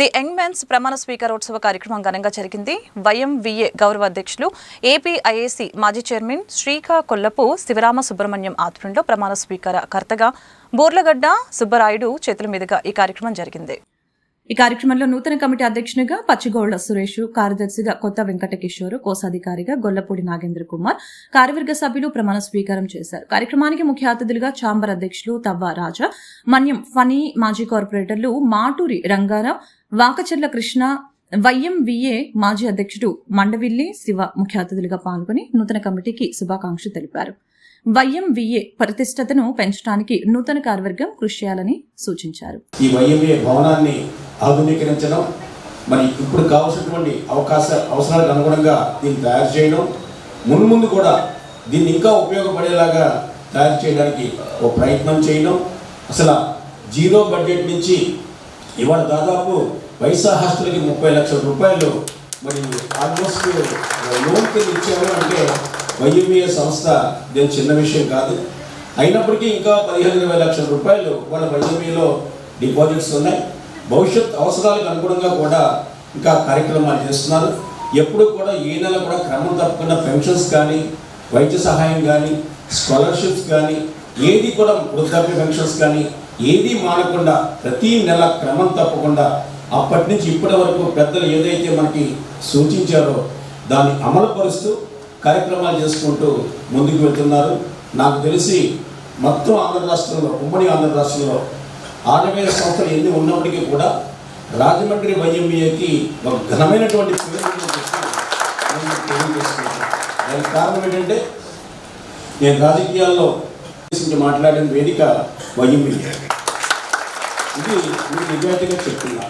The young men's ప్రమాణ స్వీకారోత్సవ కార్యక్రమం ఘనంగా జరిగింది. వైఎంవిఏ గౌరవ అధ్యక్షులు ఏపీఐఏసీ మాజీ చైర్మన్ శ్రీకా కొల్లపు శివరామ సుబ్రహ్మణ్యం ఆధ్వర్యంలో ప్రమాణ స్వీకార కర్తగా బోర్లగడ్డ సుబ్బరాయుడు చేతుల మీదుగా ఈ కార్యక్రమం జరిగింది. ఈ కార్యక్రమంలో నూతన కమిటీ అధ్యక్షునిగా పచ్చిగోళ్ళ సురేష్ కార్యదర్శిగా కొత్త వెంకటకిషోర్ కోశాధికారిగా గొల్లపూడి నాగేంద్ర కుమార్ కార్యవర్గ సభ్యులు ప్రమాణ స్వీకారం చేశారు. కార్యక్రమానికి ముఖ్య అతిథులుగా చాంబర్ అధ్యక్షులు తవ్వ రాజా మన్యం ఫనీ మాజీ కార్పొరేటర్లు మాటూరి రంగారావు వాకచెర్ల కృష్ణ వైఎంవిఏ మాజీ అధ్యక్షుడు మండవిల్లి శివ ముఖ్య అతిథులుగా పాల్గొని నూతన కమిటీకి శుభాకాంక్షలు తెలిపారు. వైఎంవిఏ ప్రతిష్టతను పెంచడానికి నూతన కార్యవర్గం కృషి చేయాలని సూచించారు. ఈ వైఎంఏ భవనాన్ని ఆధునీకరించడం మరి ఇప్పుడు కావాల్సినటువంటి అవకాశ అవసరాలకు అనుగుణంగా దీన్ని తయారు చేయడం మున్ముందు కూడా దీన్ని ఇంకా ఉపయోగపడేలాగా తయారు చేయడానికి ఒక ప్రయత్నం చేయడం అసలు జీరో బడ్జెట్ నుంచి ఇవాళ దాదాపు వైసా హాస్టల్కి ముప్పై లక్షల రూపాయలు మరి ఆల్మోస్ట్ లోన్ కింద ఇచ్చారు అంటే వైఎంఏ సంస్థ దీని చిన్న విషయం కాదు. అయినప్పటికీ ఇంకా పదిహేను ఇరవై లక్షల రూపాయలు వాళ్ళ వైఎంఏలో డిపాజిట్స్ ఉన్నాయి. భవిష్యత్ అవసరాలకు అనుగుణంగా కూడా ఇంకా కార్యక్రమాలు చేస్తున్నారు. ఎప్పుడు కూడా ఏ నెల కూడా క్రమం తప్పకుండా పెన్షన్స్ కానీ వైద్య సహాయం కానీ స్కాలర్షిప్స్ కానీ ఏది కూడా వృద్ధాప్య పెన్షన్స్ కానీ ఏది మానకుండా ప్రతి నెల క్రమం తప్పకుండా అప్పటి నుంచి ఇప్పటి వరకు పెద్దలు ఏదైతే మనకి సూచించారో దాన్ని అమలుపరుస్తూ కార్యక్రమాలు చేసుకుంటూ ముందుకు వెళ్తున్నారు. నాకు తెలిసి మొత్తం ఆంధ్ర రాష్ట్రంలో ఉమ్మడి ఆంధ్ర రాష్ట్రంలో ఆడవేల సంస్థలు ఎన్ని ఉన్నప్పటికీ కూడా రాజమండ్రి వైఎంఏకి ఒక ఘనమైనటువంటి దానికి కారణం ఏంటంటే నేను రాజకీయాల్లో మాట్లాడిన వేదిక వైఎంఏ. ఇది మీకు నిజాయితీగా చెప్తున్నా.